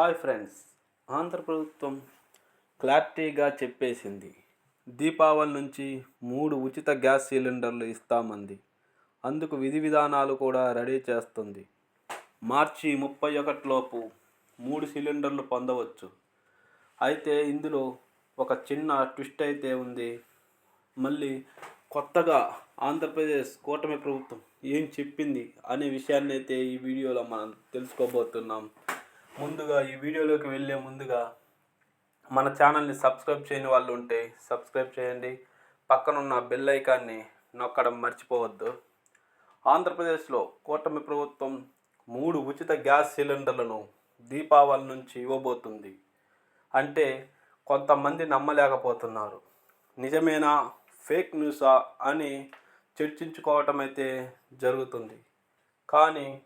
Hi friends. Andhra ప్రభుత్వం క్లారిటీగా చెప్పేసింది. దీపావళి నుంచి మూడు ఉచిత గ్యాస్ సిలిండర్లు ఇస్తామంది. అందుకు విధి విధానాలు కూడా రెడీ చేస్తుంది. మార్చి ముప్పై ఒకటిలోపు మూడు సిలిండర్లు పొందవచ్చు. అయితే ఇందులో ఒక చిన్న ట్విస్ట్ అయితే ఉంది. మళ్ళీ కొత్తగా ఆంధ్రప్రదేశ్ కూటమి ప్రభుత్వం ఏం చెప్పింది అనే విషయాన్ని అయితే ఈ వీడియోలో మనం తెలుసుకోబోతున్నాం. ముందుగా ఈ వీడియోలోకి వెళ్ళే ముందుగా మన ఛానల్ని సబ్స్క్రైబ్ చేయని వాళ్ళు ఉంటే సబ్స్క్రైబ్ చేయండి. పక్కనున్న బెల్ ఐకాన్ని నొక్కడం మర్చిపోవద్దు. ఆంధ్రప్రదేశ్లో కూటమి ప్రభుత్వం మూడు ఉచిత గ్యాస్ సిలిండర్లను దీపావళి నుంచి ఇవ్వబోతుంది. అంటే కొంతమంది నమ్మలేకపోతున్నారు. నిజమేనా? ఫేక్ న్యూసా? అని చర్చించుకోవటం అయితే జరుగుతుంది. కానీ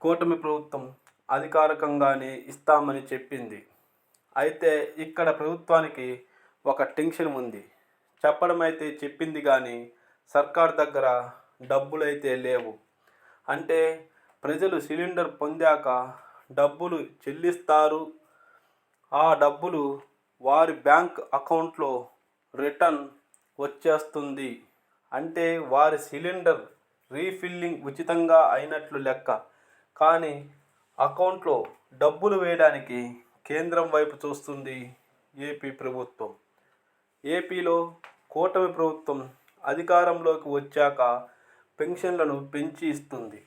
కూటమి ప్రభుత్వం అధికారికంగానే ఇస్తామని చెప్పింది. అయితే ఇక్కడ ప్రభుత్వానికి ఒక టెన్షన్ ఉంది. చెప్పడమైతే చెప్పింది కానీ సర్కార్ దగ్గర డబ్బులు అయితే లేవు. అంటే ప్రజలు సిలిండర్ పొందాక డబ్బులు చెల్లిస్తారు. ఆ డబ్బులు వారి బ్యాంక్ అకౌంట్లో రిటర్న్ వచ్చేస్తుంది. అంటే వారి సిలిండర్ రీఫిల్లింగ్ ఉచితంగా అయినట్లు లెక్క. కానీ అకౌంట్లో డబ్బులు వేయడానికి కేంద్రం వైపు చూస్తుంది ఏపీ ప్రభుత్వం. ఏపీలో కూటమి ప్రభుత్వం అధికారంలోకి వచ్చాక పెన్షన్లను పెంచి ఇస్తుంది.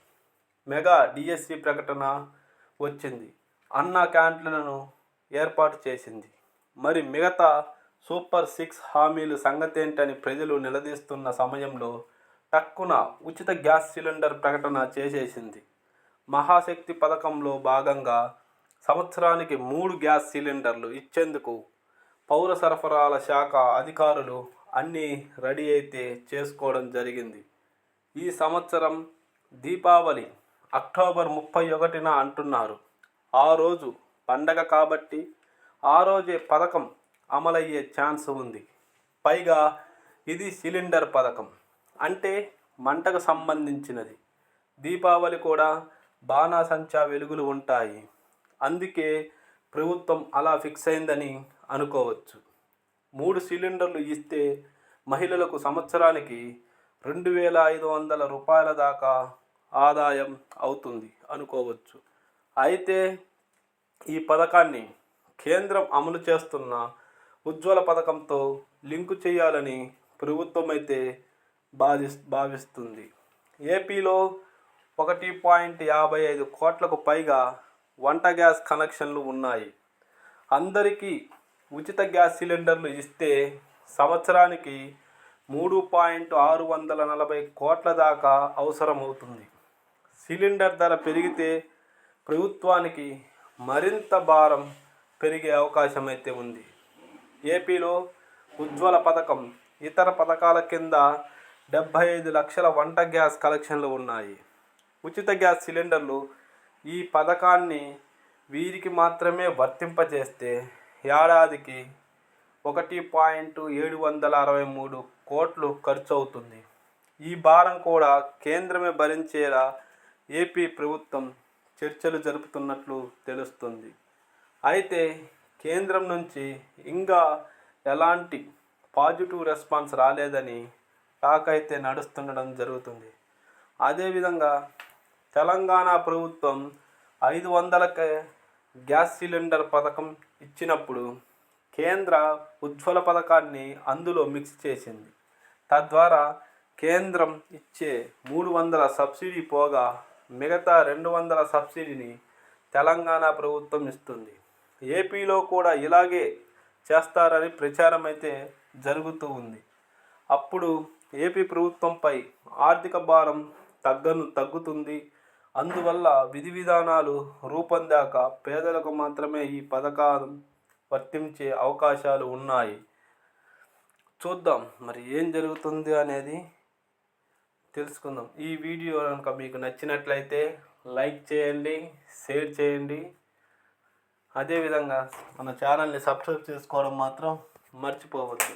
మెగా డిఎస్సి ప్రకటన వచ్చింది. అన్న క్యాంటీన్లను ఏర్పాటు చేసింది. మరి మిగతా సూపర్ సిక్స్ హామీలు సంగతేంటని ప్రజలు నిలదీస్తున్న సమయంలో టక్కున ఉచిత గ్యాస్ సిలిండర్ ప్రకటన చేసేసింది. మహాశక్తి పథకంలో భాగంగా సంవత్సరానికి మూడు గ్యాస్ సిలిండర్లు ఇచ్చేందుకు పౌర సరఫరాల శాఖ అధికారులు అన్నీ రెడీ అయితే చేసుకోవడం జరిగింది. ఈ సంవత్సరం దీపావళి అక్టోబర్ ముప్పై ఒకటిన అంటున్నారు. ఆ రోజు పండగ కాబట్టి ఆ రోజే పథకం అమలయ్యే ఛాన్స్ ఉంది. పైగా ఇది సిలిండర్ పథకం. అంటే మంటకు సంబంధించినది. దీపావళి కూడా బాణాసంచా వెలుగులు ఉంటాయి. అందుకే ప్రభుత్వం అలా ఫిక్స్ అయిందని అనుకోవచ్చు. మూడు సిలిండర్లు ఇస్తే మహిళలకు సంవత్సరానికి రెండు వేల ఐదు వందల రూపాయల దాకా ఆదాయం అవుతుంది అనుకోవచ్చు. అయితే ఈ పథకాన్ని కేంద్రం అమలు చేస్తున్న ఉజ్వల పథకంతో లింకు చేయాలని ప్రభుత్వం అయితే బాధి భావిస్తుంది. ఏపీలో ఒకటి పాయింట్ యాభై ఐదు కోట్లకు పైగా వంట గ్యాస్ కనెక్షన్లు ఉన్నాయి. అందరికీ ఉచిత గ్యాస్ సిలిండర్లు ఇస్తే సంవత్సరానికి మూడు పాయింట్ ఆరు వందల నలభై కోట్ల దాకా అవసరమవుతుంది. సిలిండర్ ధర పెరిగితే ప్రభుత్వానికి మరింత భారం పెరిగే అవకాశం అయితే ఉంది. ఏపీలో ఉజ్వల పథకం ఇతర పథకాల కింద డెబ్భై ఐదు లక్షల వంట గ్యాస్ కలెక్షన్లు ఉన్నాయి. ఉచిత గ్యాస్ సిలిండర్లు ఈ పథకాన్ని వీరికి మాత్రమే వర్తింపజేస్తే ఏడాదికి ఒకటి పాయింట్ ఏడు వందల అరవై మూడు కోట్లు ఖర్చు అవుతుంది ఈ భారం కూడా కేంద్రమే భరించేలా ఏపీ ప్రభుత్వం చర్చలు జరుపుతున్నట్లు తెలుస్తుంది. అయితే కేంద్రం నుంచి ఇంకా ఎలాంటి పాజిటివ్ రెస్పాన్స్ రాలేదని టాక్ అయితే నడుస్తుండడం జరుగుతుంది. అదేవిధంగా తెలంగాణ ప్రభుత్వం ఐదు వందలకే గ్యాస్ సిలిండర్ పథకం ఇచ్చినప్పుడు కేంద్ర ఉజ్వల పథకాన్ని అందులో మిక్స్ చేసింది. తద్వారా కేంద్రం ఇచ్చే మూడు వందల సబ్సిడీ పోగా మిగతా రెండు వందల సబ్సిడీని తెలంగాణ ప్రభుత్వం ఇస్తుంది. ఏపీలో కూడా ఇలాగే చేస్తారని ప్రచారం అయితే జరుగుతూ ఉంది. అప్పుడు ఏపీ ప్రభుత్వంపై ఆర్థిక భారం తగ్గను తగ్గుతుంది. అందువల్ల విధి విధానాలు రూపొందాక పేదలకు మాత్రమే ఈ పథకాలు వర్తించే అవకాశాలు ఉన్నాయి. చూద్దాం మరి ఏం జరుగుతుంది అనేది తెలుసుకుందాం. ఈ వీడియో కనుక మీకు నచ్చినట్లయితే లైక్ చేయండి షేర్ చేయండి. అదేవిధంగా మన ఛానల్ని సబ్స్క్రైబ్ చేసుకోవడం మాత్రం మర్చిపోవద్దు.